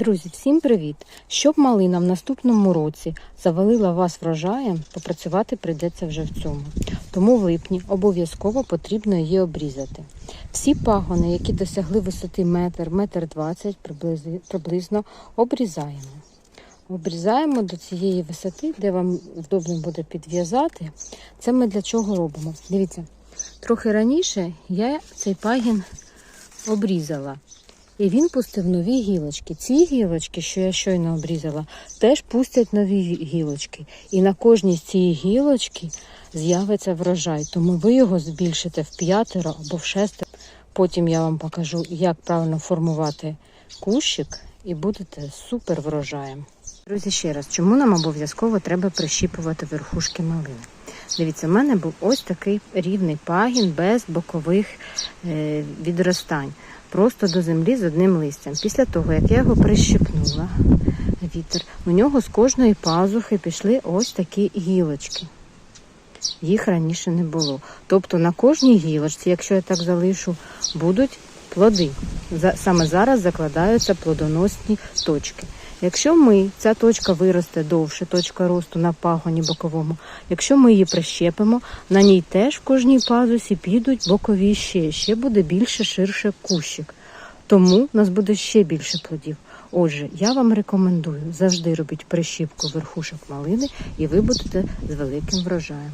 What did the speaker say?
Друзі, всім привіт! Щоб малина в наступному році завалила вас врожаєм, попрацювати прийдеться вже в цьому. Тому в липні обов'язково потрібно її обрізати. Всі пагони, які досягли висоти метр, метр двадцять приблизно, приблизно обрізаємо. Обрізаємо до цієї висоти, де вам вдобно буде підв'язати. Це ми для чого робимо? Дивіться, трохи раніше я цей пагін обрізала. І він пустив нові гілочки. Ці гілочки, що я щойно обрізала, теж пустять нові гілочки. І на кожній з цієї гілочки з'явиться врожай. Тому ви його збільшите в п'ятеро або в шестеро. Потім я вам покажу, як правильно формувати кущик, і будете супер врожаєм. Друзі, ще раз, чому нам обов'язково треба прищіпувати верхушки малини? Дивіться, в мене був ось такий рівний пагін без бокових е, відростань просто до землі з одним листям. Після того, як я його прищепнула, вітер, у нього з кожної пазухи пішли ось такі гілочки. Їх раніше не було. Тобто на кожній гілочці, якщо я так залишу, будуть плоди. Саме зараз закладаються плодоносні точки. Якщо ми, ця точка виросте довше, точка росту на пагоні боковому, якщо ми її прищепимо, на ній теж в кожній пазусі підуть бокові ще, ще буде більше, ширше кущик. Тому у нас буде ще більше плодів. Отже, я вам рекомендую завжди робіть прищіпку верхушок малини, і ви будете з великим врожаєм.